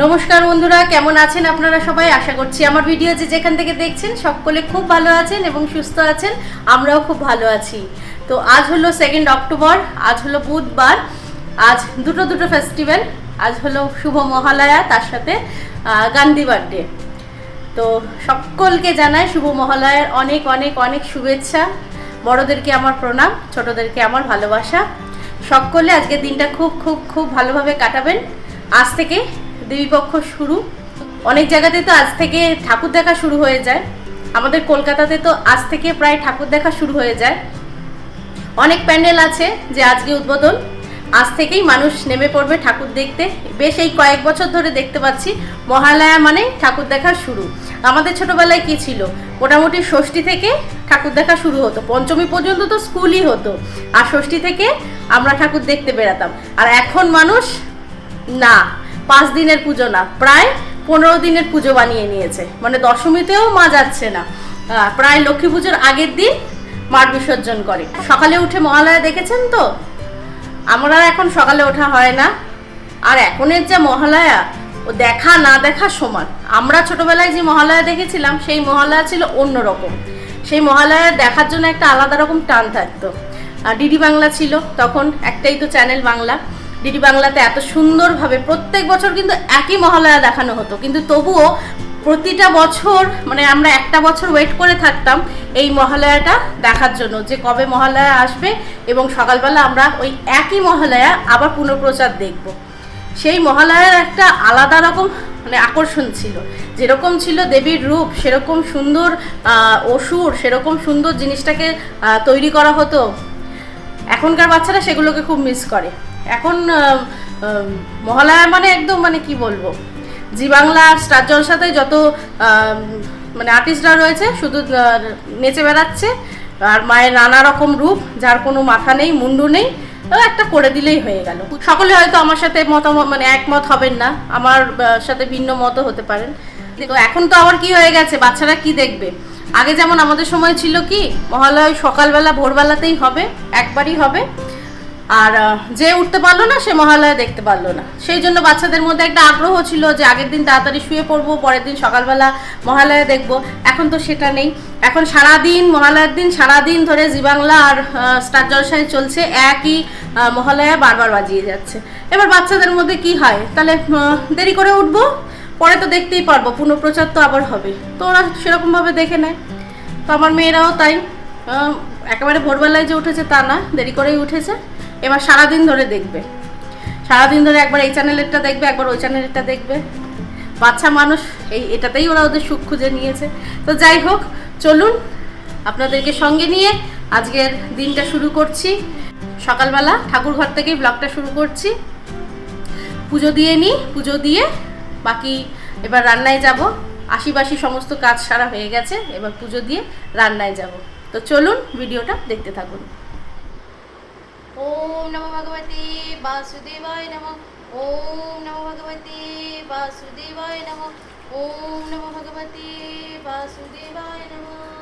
নমস্কার বন্ধুরা, কেমন আছেন আপনারা সবাই? আশা করছি আমার ভিডিও যে যেখান থেকে দেখছেন, সকলে খুব ভালো আছেন এবং সুস্থ আছেন, আমরাও খুব ভালো আছি। তো আজ হলো সেকেন্ড অক্টোবর আজ হলো বুধবার, আজ দুটো দুটো ফেস্টিভ্যাল আজ হলো শুভ মহালয়া, তার সাথে গান্ধী বার্থডে তো সকলকে জানাই শুভ মহালয়ার অনেক অনেক অনেক শুভেচ্ছা। বড়দেরকে আমার প্রণাম, ছোটদেরকে আমার ভালোবাসা। সকলে আজকের দিনটা খুব খুব খুব ভালোভাবে কাটাবেন। আজ থেকে দেবীপক্ষ শুরু। অনেক জায়গাতে তো আজ থেকে ঠাকুর দেখা শুরু হয়ে যায়। আমাদের কলকাতাতে তো আজ থেকে প্রায় ঠাকুর দেখা শুরু হয়ে যায়। অনেক প্যান্ডেল আছে যে আজকে উদ্বোধন। আজ থেকেই মানুষ নেমে পড়বে ঠাকুর দেখতে। বেশ এই কয়েক বছর ধরে দেখতে পাচ্ছি মহালয়া মানে ঠাকুর দেখা শুরু। আমাদের ছোটবেলায় কি ছিল? মোটামুটি ষষ্ঠী থেকে ঠাকুর দেখা শুরু হতো। পঞ্চমী পর্যন্ত তো স্কুলই হতো। আর ষষ্ঠী থেকে আমরা ঠাকুর দেখতে বেরাতাম আর এখন মানুষ না। পাঁচ দিনের পুজো না, প্রায় পনেরো দিনের পুজো বানিয়ে নিয়েছে। মানে দশমীতেও মা যাচ্ছে না। প্রায় লক্ষ্মী পুজোর আগের দিন মার বিসর্জন করে। সকালে উঠে মহালয়া দেখেছেন তো? আমরা এখন সকালে ওঠা হয় না। আর এখনের যা মহালয়া, ও দেখা না দেখা সমান। আমরা ছোটবেলায় যে মহালয়া দেখেছিলাম, সেই মহালয়া ছিল অন্যরকম সেই মহালয়া দেখার জন্য একটা আলাদা রকম টান থাকতো। ডিডি বাংলা ছিল, তখন একটাই তো চ্যানেল বাংলা। ডিডি বাংলাতে এত সুন্দরভাবে প্রত্যেক বছর কিন্তু একই মহালয়া দেখানো হতো। কিন্তু তবুও প্রতিটা বছর মানে আমরা একটা বছর ওয়েট করে থাকতাম এই মহালয়াটা দেখার জন্য, যে কবে মহালয়া আসবে এবং সকালবেলা আমরা ওই একই মহালয়া আবার পুনঃপ্রচার দেখব। সেই মহালয়ার একটা আলাদা রকম মানে আকর্ষণ ছিল। যেরকম ছিল দেবীর রূপ, সেরকম সুন্দর অসুর, সেরকম সুন্দর জিনিসটাকে তৈরি করা হতো। এখনকার বাচ্চারা সেগুলোকে খুব মিস করে। এখন মহালয়া মানে একদম মানে কি বলব? জি বাংলা স্টার জলসাতে যত মানে আর্টিস্টরা রয়েছে, শুধু নেচে বেড়াচ্ছে, আর মায়ের নানা রকম রূপ, যার কোনো মাথা নেই, মুন্ডু নেই একটা করে দিলেই হয়ে গেল। সকলে হয়তো আমার সাথে মতামত মানে একমত হবেন না, আমার সাথে ভিন্ন মতও হতে পারেন। তো এখন তো আবার কি হয়ে গেছে, বাচ্চারা কি দেখবে? আগে যেমন আমাদের সময় ছিল কি, মহালয়া সকালবেলা, ভোরবেলাতেই হবে, একবারই হবে। আর যে উঠতে পারল না, সে মহালয়া দেখতে পারল না। সেই জন্য বাচ্চাদের মধ্যে একটা আগ্রহ ছিল যে আগের দিন তাড়াতাড়ি শুয়ে পড়ব, পরের দিন সকালবেলা মহালয়া দেখব। এখন তো সেটা নেই। এখন সারা দিন মহালয়ার দিন সারা দিন ধরে জি বাংলা আর স্টার জলসায় চলছে। একই মহালয়া বারবার বাজিয়ে যাচ্ছে। এবার বাচ্চাদের মধ্যে কি হয়? তাহলে দেরি করে উঠবো? পরে তো দেখতেই পারব। পুনঃপ্রচার তো আবার হবে। তো ওরা সেরকমভাবে দেখে নেয়। তো আমার মেয়েরাও তাই। একেবারে ভোরবেলায় যে উঠেছে তা না, দেরি করেই উঠেছে। এবার সারাদিন ধরে দেখবে। সারাদিন ধরে একবার এই চ্যানেলেরটা দেখবে, একবার ওই চ্যানেলেরটা দেখবে। বাচ্চা মানুষ, এই এটাতেই ওরা ওদের সুখ খুঁজে নিয়েছে। তো যাই হোক, চলুন আপনাদেরকে সঙ্গে নিয়ে আজকের দিনটা শুরু করছি। সকালবেলা ঠাকুর ঘর থেকেই ব্লগটা শুরু করছি। পুজো দিয়ে নিই, পুজো দিয়ে বাকি এবার রান্নায় যাব। আশিবাসি সমস্ত কাজ সারা হয়ে গেছে, এবার পুজো দিয়ে রান্নায় যাব। তো চলুন ভিডিওটা দেখতে থাকুন। ওম নমো ভগবতে বাসুদেবায় নমঃ ওম নমো ভগবতে বাসুদেবায় নমঃ ওম নমো ভগবতে বাসুদেবায় নমঃ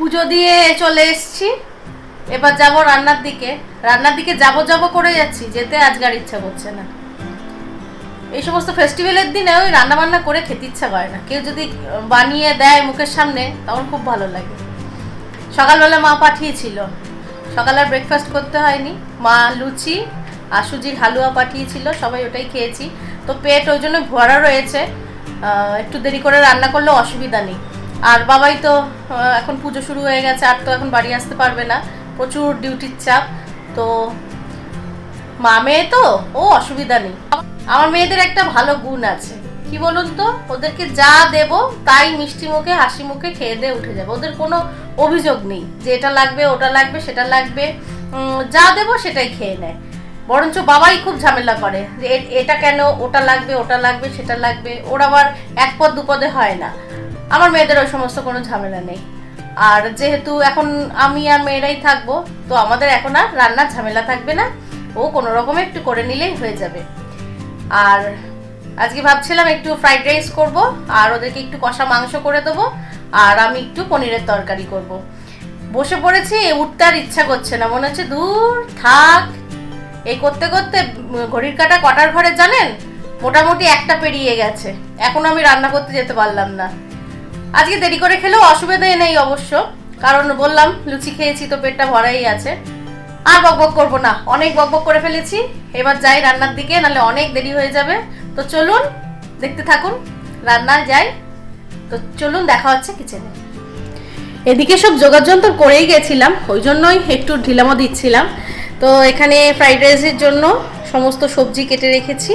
পুজো দিয়ে চলে এসছি। এবার যাব রান্নার দিকে। রান্নার দিকে যাব যাব করে যাচ্ছি, যেতে আজকে আর ইচ্ছা করছে না। এই সমস্ত ফেস্টিভ্যালের দিনে ওই রান্না বান্না করে খেতে ইচ্ছা করে না। কেউ যদি বানিয়ে দেয় মুখের সামনে, তখন খুব ভালো লাগে। সকালবেলা মা পাঠিয়েছিল। সকালে আর ব্রেকফাস্ট করতে হয়নি। মা লুচি আর সুজির হালুয়া পাঠিয়েছিল, সবাই ওটাই খেয়েছি। তো পেট ওই জন্য ভরা রয়েছে। একটু দেরি করে রান্না করলেও অসুবিধা নেই। আর বাবাই তো এখন পুজো শুরু হয়ে গেছে, আর তো এখন বাড়ি আসতে পারবে না। প্রচুর ডিউটির চাপ। তো মা মেয়ে তো, ও অসুবিধা নেই। আমার মেয়েদের একটা ভালো গুণ আছে। কি বলুন তো? ওদেরকে যা দেব, তাই মিষ্টি মুখে, হাসি মুখে খেয়ে দিয়ে উঠে যাবে। ওদের কোনো অভিযোগ নেই যে এটা লাগবে, ওটা লাগবে, সেটা লাগবে। যা দেব সেটাই খেয়ে নেয়। বরঞ্চ বাবাই খুব ঝামেলা করে যে এটা কেন, ওটা লাগবে ওটা লাগবে, সেটা লাগবে। ওর আবার এক পদ দুপদে হয় না। আমার মেয়েদের ওই সমস্ত কোনো ঝামেলা নেই। আর যেহেতু এখন আমি আর মেয়েরাই থাকব, তো আমাদের এখন আর রান্নার ঝামেলা থাকবে না। ও কোনো রকমে একটু করে নিলেই হয়ে যাবে। আর আজকে ভাবছিলাম একটু ফ্রাইড রাইস করব, আর ওদেরকে একটু কষা মাংস করে দেবো, আর আমি একটু পনিরের তরকারি করব। বসে পড়েছি উঠতে আর ইচ্ছা করছে না। মনে হচ্ছে, দূর, থাক। এই করতে করতে ঘড়ির কাটা কটার ঘরে জানেন? মোটামুটি একটা পেরিয়ে গেছে। এখন আমি রান্না করতে যেতে পারলাম না। আজকে দেরি করে খেলেও অসুবিধাই নেই অবশ্য। কারণ বললাম, লুচি খেয়েছি তো পেটটা ভরাই আছে। আর বকবক করব না, অনেক বকবক করে ফেলেছি। এবার যাই রান্নার দিকে, নাহলে অনেক দেরি হয়ে যাবে। তো চলুন, দেখতে থাকুন রান্না যাই। তো চলুন, দেখা হচ্ছে কিচেনে এদিকে সব যোগাযন্ত্র করেই গেছিলাম, ওই জন্যই একটু ঢিলামো দিচ্ছিলাম। তো এখানে ফ্রাইড রাইসের জন্য সমস্ত সবজি কেটে রেখেছি।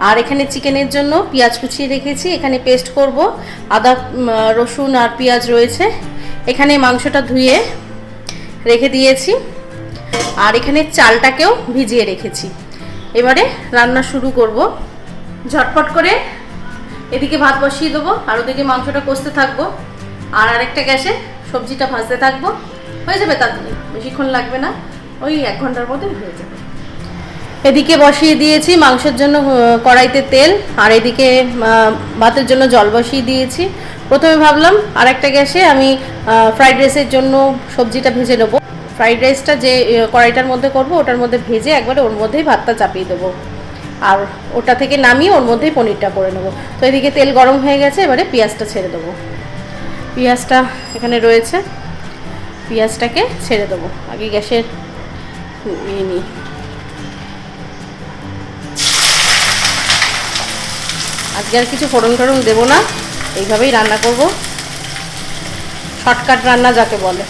আর এখানে চিকেনের জন্য পেঁয়াজ কুচিয়ে রেখেছি। এখানে পেস্ট করব। আদা রসুন আর পেঁয়াজ রয়েছে। এখানে মাংসটা ধুয়ে রেখে দিয়েছি। আর এখানে চালটাকেও ভিজিয়ে রেখেছি। এবারে রান্না শুরু করব। ঝটপট করে এদিকে ভাত বসিয়ে দেবো আর ওদিকে মাংসটা কষতে থাকব। আর আরেকটা গ্যাসে সবজিটা ভাজতে থাকব। হয়ে যাবে তাড়াতাড়ি বেশিক্ষণ লাগবে না। ওই এক ঘণ্টার মধ্যে হয়ে যাবে। এদিকে বসিয়ে দিয়েছি, মাংসের জন্য কড়াইতে তেল, আর এদিকে ভাতের জন্য জল বসিয়ে দিয়েছি। প্রথমে ভাবলাম আর একটা গ্যাসে আমি ফ্রাইড রাইসের জন্য সবজিটা ভেজে নেব। ফ্রাইড রাইসটা যে কড়াইটার মধ্যে করব, ওটার মধ্যে ভেজে একবারে ওর মধ্যেই ভাতটা চাপিয়ে দেবো। আর ওটা থেকে নামিয়ে ওর মধ্যেই পনিরটা করে নেব। তো এদিকে তেল গরম হয়ে গেছে, এবারে পেঁয়াজটা ছেড়ে দেবো। পেঁয়াজটা এখানে রয়েছে, পেঁয়াজটাকে ছেড়ে দেবো। আগে গ্যাসের নিয়ে নিই। আজকে আর কিছু ফোড়ন টোড়ন দেবো না। এইভাবেই রান্না করব। শর্টকাট রান্না যাকে বলে।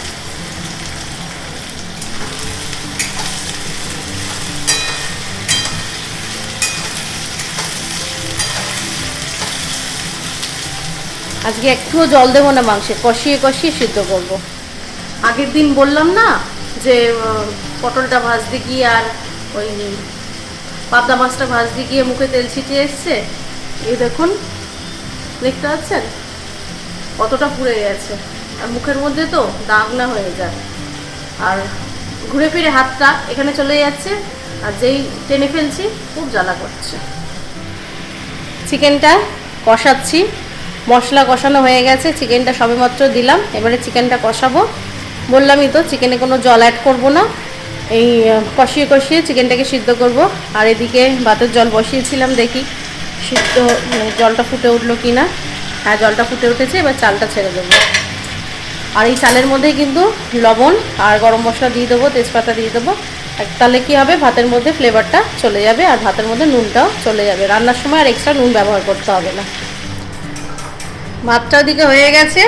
আজকে একটুও জল দেবো না মাংসে, কষিয়ে কষিয়ে সিদ্ধ করব। আগের দিন বললাম না যে পটলটা ভাজতে গিয়ে আর ওই পাবদা মাছটা ভাজতে গিয়ে মুখে তেল ছিটিয়ে এসছে এই দেখুন, দেখতে পাচ্ছেন? কতটা পুড়ে গেছে। আর মুখের মধ্যে তো দাগ না হয়ে যায়। আর ঘুরে ফিরে হাতটা এখানে চলে যাচ্ছে, আর যেই টেনে ফেলছি, খুব জ্বালা করছে। চিকেনটা কষাচ্ছি। মশলা কষানো হয়ে গেছে, চিকেনটা সবেমাত্র দিলাম। এবারে চিকেনটা কষাবো। বললামই তো, চিকেনে কোনো জল অ্যাড করব না। এই কষিয়ে কষিয়ে চিকেনটাকে সিদ্ধ করব। আর এদিকে ভাতের জল বসিয়েছিলাম দেখি। সিদ্ধ মানে জলটা ফুটে উঠল কি না হ্যাঁ জলটা ফুটে উঠেছে, এবার চালটা ছেড়ে দেবো। আর এই চালের মধ্যেই কিন্তু লবণ আর গরম মশলা দিয়ে দেবো, তেজপাতা দিয়ে দেবো। তাহলে কি হবে? ভাতের মধ্যে ফ্লেভারটা চলে যাবে আর ভাতের মধ্যে নুনটাও চলে যাবে। রান্নার সময় আর এক্সট্রা নুন ব্যবহার করতে হবে না। ভাতটা ওদিকে হয়ে গেছে।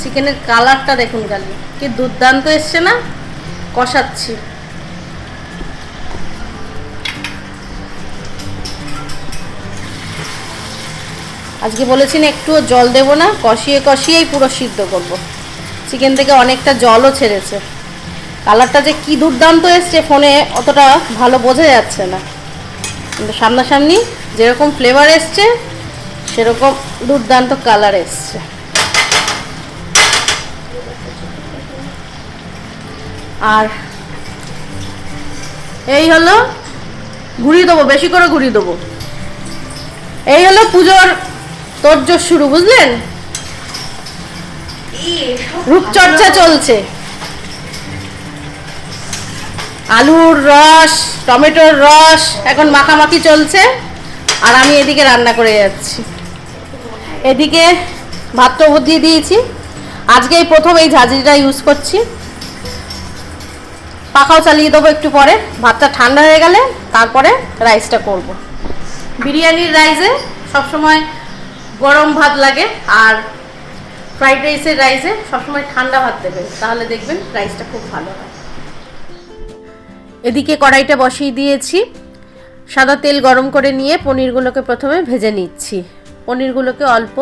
চিকেনের কালারটা দেখুন খালি। কি দুর্দান্ত এসছে না? কষাচ্ছি। আজকে বলেছি না একটুও জল দেবো না, কষিয়ে কষিয়েই পুরো সিদ্ধ করব। চিকেন থেকে অনেকটা জলও ছেড়েছে। কালারটা যে কি দুর্দান্ত এসছে ফোনে অতটা ভালো বোঝা যাচ্ছে না। কিন্তু সামনাসামনি যেরকম ফ্লেভার এসছে, সেরকম দুর্দান্ত কালার এসছে। আর এই হলো, ঘুরিয়ে দেবো, বেশি করে ঘুরিয়ে দেবো। এই হলো পুজোর তোরজোর শুরু, বুঝলেন? রূপচর্চা চলছে। আলুর রস, টমেটোর রস, এখন মাখামাখি চলছে। আর আমি এদিকে রান্না করে যাচ্ছি। এদিকে ভাতটা দিয়ে দিয়েছি। আজকে এই প্রথম এই ঝাঁঝরিটা ইউজ করছি। পাখাও চালিয়ে দেবো একটু পরে। ভাতটা ঠান্ডা হয়ে গেলে তারপরে রাইসটা করব। বিরিয়ানির রাইসে সবসময় গরম ভাত লাগে আর ফ্রাইড রাইসের রাইসে সবসময় ঠান্ডা ভাত দেবেন, তাহলে দেখবেন রাইসটা খুব ভালো হয়। এদিকে কড়াইটা বসিয়ে দিয়েছি, সাদা তেল গরম করে নিয়ে পনিরগুলোকে প্রথমে ভেজে নিচ্ছি। পনিরগুলোকে অল্প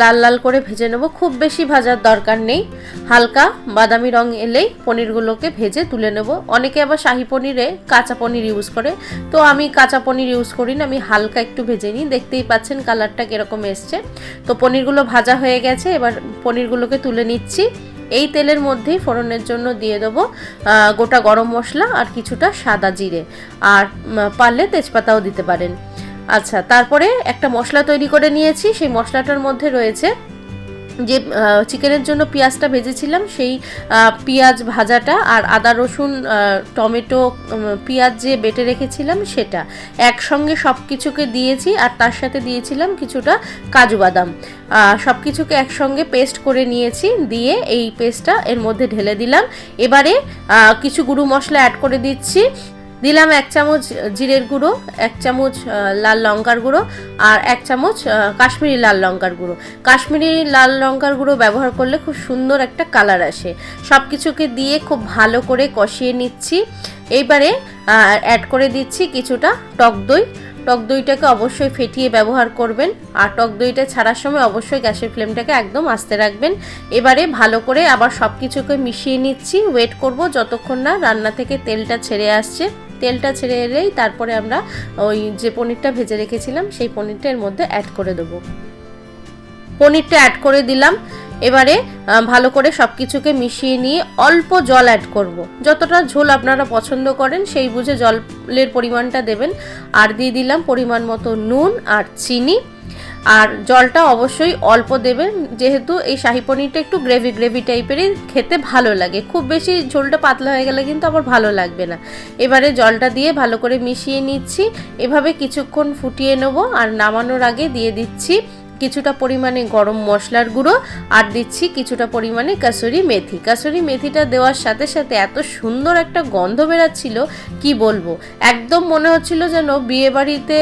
লাল লাল করে ভেজে নেব। খুব বেশি ভাজার দরকার নেই। হালকা বাদামি রং এলেই পনিরগুলোকে ভেজে তুলে নেব। অনেকে আবার শাহি পনিরে কাঁচা পনির ইউজ করে। তো আমি কাঁচা পনির ইউজ করি না, আমি হালকা একটু ভেজে নিই। দেখতেই পাচ্ছেন কালারটা কীরকম এসছে। তো পনিরগুলো ভাজা হয়ে গেছে, এবার পনিরগুলোকে তুলে নিচ্ছি। এই তেলের মধ্যেই ফোড়নের জন্য দিয়ে দেবো গোটা গরম মশলা আর কিছুটা সাদা জিরে। আর পারলে তেজপাতাও দিতে পারেন। আচ্ছা তারপরে একটা মশলা তৈরি করে নিয়েছি। সেই মশলাটার মধ্যে রয়েছে যে চিকেনের জন্য পেঁয়াজটা ভেজেছিলাম, সেই পেঁয়াজ ভাজাটা আর আদা, রসুন টমেটো পেঁয়াজ যে বেটে রেখেছিলাম সেটা। একসঙ্গে সব কিছুকে দিয়েছি আর তার সাথে দিয়েছিলাম কিছুটা কাজু বাদাম। সব কিছুকে একসঙ্গে পেস্ট করে নিয়েছি, দিয়ে এই পেস্টটা এর মধ্যে ঢেলে দিলাম। এবারে কিছু গুঁড়ো মশলা অ্যাড করে দিচ্ছি। দিলাম এক চামচ জিরের গুঁড়ো, এক চামচ লাল লঙ্কার গুঁড়ো আর এক চামচ কাশ্মীরি লাল লঙ্কার গুঁড়ো। কাশ্মীরি লাল লঙ্কার গুঁড়ো ব্যবহার করলে খুব সুন্দর একটা কালার আসে। সব কিছুকে দিয়ে খুব ভালো করে কষিয়ে নিচ্ছি। এইবারে অ্যাড করে দিচ্ছি কিছুটা টক দই। টক দইটাকে অবশ্যই ফেটিয়ে ব্যবহার করবেন। আর টক দইটা ছাড়ার সময় অবশ্যই গ্যাসের ফ্লেমটাকে একদম আস্তে রাখবেন। এবারে ভালো করে আবার সব কিছুকে মিশিয়ে নিচ্ছি। ওয়েট করব যতক্ষণ না রান্না থেকে তেলটা ছেড়ে আসছে। তেলটা ছেড়ে এলেই তারপরে আমরা ওই যে পনিরটা ভেজে রেখেছিলাম, সেই পনিরটা এর মধ্যে অ্যাড করে দেবো। পনিরটা অ্যাড করে দিলাম। এবারে ভালো করে সব কিছুকে মিশিয়ে নিয়ে অল্প জল অ্যাড করব। যতটা ঝোল আপনারা পছন্দ করেন, সেই বুঝে জলের পরিমাণটা দেবেন। আর দিয়ে দিলাম পরিমাণ মতো নুন আর চিনি। আর জলটা অবশ্যই অল্প দেবেন, যেহেতু এই শাহি পনিরটা একটু গ্রেভি গ্রেভি টাইপেরই খেতে ভালো লাগে। খুব বেশি ঝোলটা পাতলা হয়ে গেলে কিন্তু আবার ভালো লাগবে না। এবারে জলটা দিয়ে ভালো করে মিশিয়ে নিচ্ছি। এভাবে কিছুক্ষণ ফুটিয়ে নেব। আর নামানোর আগে দিয়ে দিচ্ছি কিছুটা পরিমাণে গরম মশলার গুঁড়ো, আর দিচ্ছি কিছুটা পরিমাণে কাসুরি মেথি। কাসুরি মেথিটা দেওয়ার সাথে সাথে এত সুন্দর একটা গন্ধ বেরাচ্ছিল কি বলব? একদম মনে হচ্ছিল যেন বিয়েবাড়িতে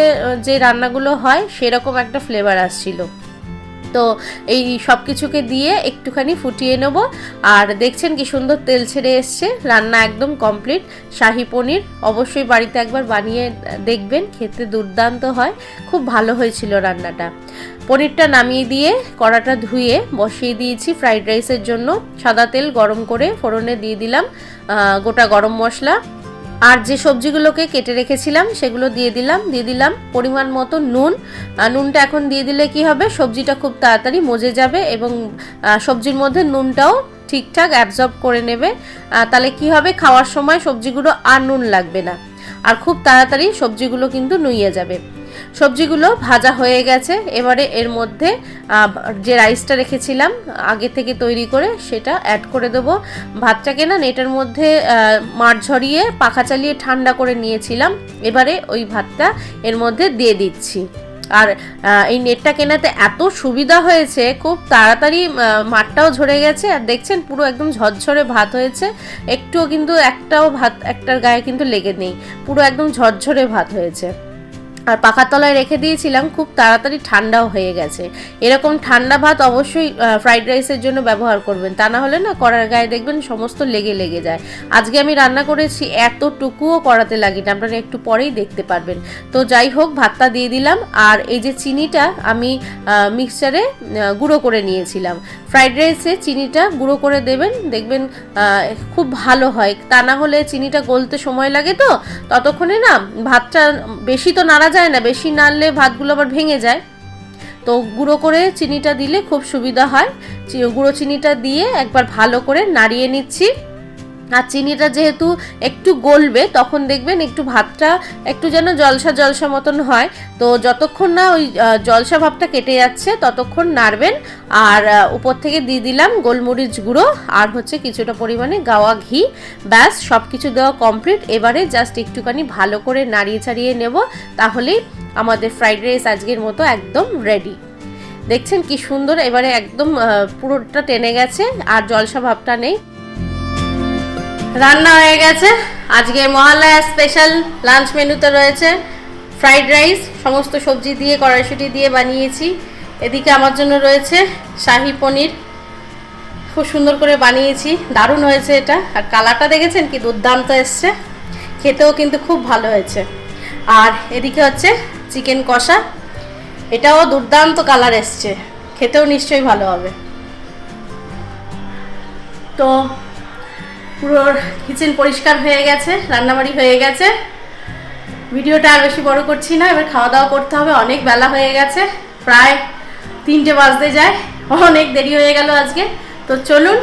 যে রান্নাগুলো হয়, সেরকম একটা ফ্লেভার আসছিল। তো এই সব কিছুকে দিয়ে একটুখানি ফুটিয়ে নেব। আর দেখছেন কি সুন্দর তেল ছেড়ে এসছে। রান্না একদম কমপ্লিট। শাহি পনির অবশ্যই বাড়িতে একবার বানিয়ে দেখবেন, খেতে দুর্দান্ত হয়। খুব ভালো হয়েছিল রান্নাটা। পনিরটা নামিয়ে দিয়ে কড়াটা ধুয়ে বসিয়ে দিয়েছি ফ্রাইড রাইসের জন্য। সাদা তেল গরম করে ফোড়নে দিয়ে দিলাম। গোটা গরম মশলা। আর যে সবজিগুলোকে কেটে রেখেছিলাম, সেগুলো দিয়ে দিলাম দিয়ে দিলাম পরিমাণ মতো নুন। নুনটা এখন দিয়ে দিলে কি হবে? সবজিটা খুব তাড়াতাড়ি মজে যাবে এবং সবজির মধ্যে নুনটাও ঠিকঠাক অ্যাবজর্ব করে নেবে। তাহলে কি হবে? খাওয়ার সময় সবজিগুলো আর নুন লাগবে না। আর খুব তাড়াতাড়ি সবজিগুলো কিন্তু নুইয়ে যাবে। সবজিগুলো ভাজা হয়ে গেছে। এবারে এর মধ্যে যে রাইসটা রেখেছিলাম, আগে থেকে তৈরি করে সেটা অ্যাড করে দেবো। ভাতটাকে না নেটের মধ্যে মাঠ ঝরিয়ে, পাখা চালিয়ে ঠান্ডা করে নিয়েছিলাম। এবারে ওই ভাতটা এর মধ্যে দিয়ে দিচ্ছি। আর এই নেটটা কেনাতে এত সুবিধা হয়েছে, খুব তাড়াতাড়ি মাঠটাও ঝরে গেছে। আর দেখছেন, পুরো একদম ঝরঝরে ভাত হয়েছে। একটুও কিন্তু একটাও ভাত, একটার গায়ে কিন্তু লেগে নেই। পুরো একদম ঝরঝরে ভাত হয়েছে। আর পাখার তলায় রেখে দিয়েছিলাম, খুব তাড়াতাড়ি ঠান্ডাও হয়ে গেছে। এরকম ঠান্ডা ভাত অবশ্যই ফ্রাইড রাইসের জন্য ব্যবহার করবেন। তা না হলে না কড়ার গায়ে দেখবেন সমস্ত লেগে লেগে যায়। আজকে আমি রান্না করেছি, এতটুকুও করাতে লাগি না আপনারা একটু পরেই দেখতে পারবেন। তো যাই হোক, ভাতটা দিয়ে দিলাম। আর এই যে চিনিটা আমি মিক্সচারে গুঁড়ো করে নিয়েছিলাম। ফ্রাইড রাইসে চিনিটা গুঁড়ো করে দেবেন, দেখবেন খুব ভালো হয়। তা না হলে চিনিটা গলতে সময় লাগে তো, ততক্ষণে না ভাতটা বেশি তো নাড়া যায় না, বেশি নাড়লে ভাতগুলো আবার ভেঙে যায়। তো গুঁড়ো করে চিনিটা দিলে খুব সুবিধা হয়। গুঁড়ো চিনিটা দিয়ে একবার ভালো করে নাড়িয়ে নিচ্ছি। আর চিনিটা যেহেতু একটু গলবে, তখন দেখবেন একটু ভাতটা একটু যেন জলসা জলসা মতন হয়। তো যতক্ষণ না ওই জলসা ভাবটা কেটে যাচ্ছে, ততক্ষণ নাড়বেন। আর উপর থেকে দিয়ে দিলাম গোলমরিচ গুঁড়ো আর হচ্ছে কিছুটা পরিমাণে গাওয়া ঘি। ব্যাস সব কিছু দেওয়া কমপ্লিট এবারে জাস্ট একটুখানি ভালো করে নাড়িয়ে ছাড়িয়ে নেব, তাহলেই আমাদের ফ্রাইড রাইস আজকের মতো একদম রেডি দেখছেন কি সুন্দর? এবারে একদম পুরোটা টেনে গেছে, আর জলসা ভাবটা নেই। রান্না হয়ে গেছে। আজকে মহালয়া স্পেশাল লাঞ্চ মেনুতে রয়েছে ফ্রাইড রাইস সমস্ত সবজি দিয়ে, কড়াইশুটি দিয়ে বানিয়েছি। এদিকে আমার জন্য রয়েছে শাহি পনির। খুব সুন্দর করে বানিয়েছি। দারুণ হয়েছে এটা। আর কালারটা দেখেছেন কি দুর্দান্ত এসছে। খেতেও কিন্তু খুব ভালো হয়েছে। আর এদিকে হচ্ছে চিকেন কষা। এটাও দুর্দান্ত কালার এসছে। খেতেও নিশ্চয়ই ভালো হবে। তো পুরো কিচেন পরিষ্কার হয়ে গেছে, রান্নাবাড়ি হয়ে গেছে। ভিডিওটা আর বেশি বড় করছি না, এবার খাওয়া দাওয়া করতে হবে, অনেক বেলা হয়ে গেছে, প্রায় তিনটে বাজতে যায়, অনেক দেরি হয়ে গেল আজকে। তো চলুন,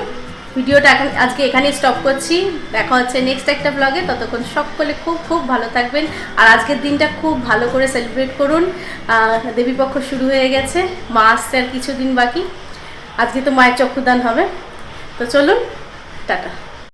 ভিডিওটা এখন আজকে এখানেই স্টপ করছি, দেখা হচ্ছে নেক্সট একটা ব্লগে ততক্ষণ সকলে খুব খুব ভালো থাকবেন, আর আজকের দিনটা খুব ভালো করে সেলিব্রেট করুন। দেবীপক্ষ শুরু হয়ে গেছে, মা আসছে আর কিছুদিন বাকি, আজকে তো মায়ের চক্ষুদান হবে। তো চলুন, টাটা।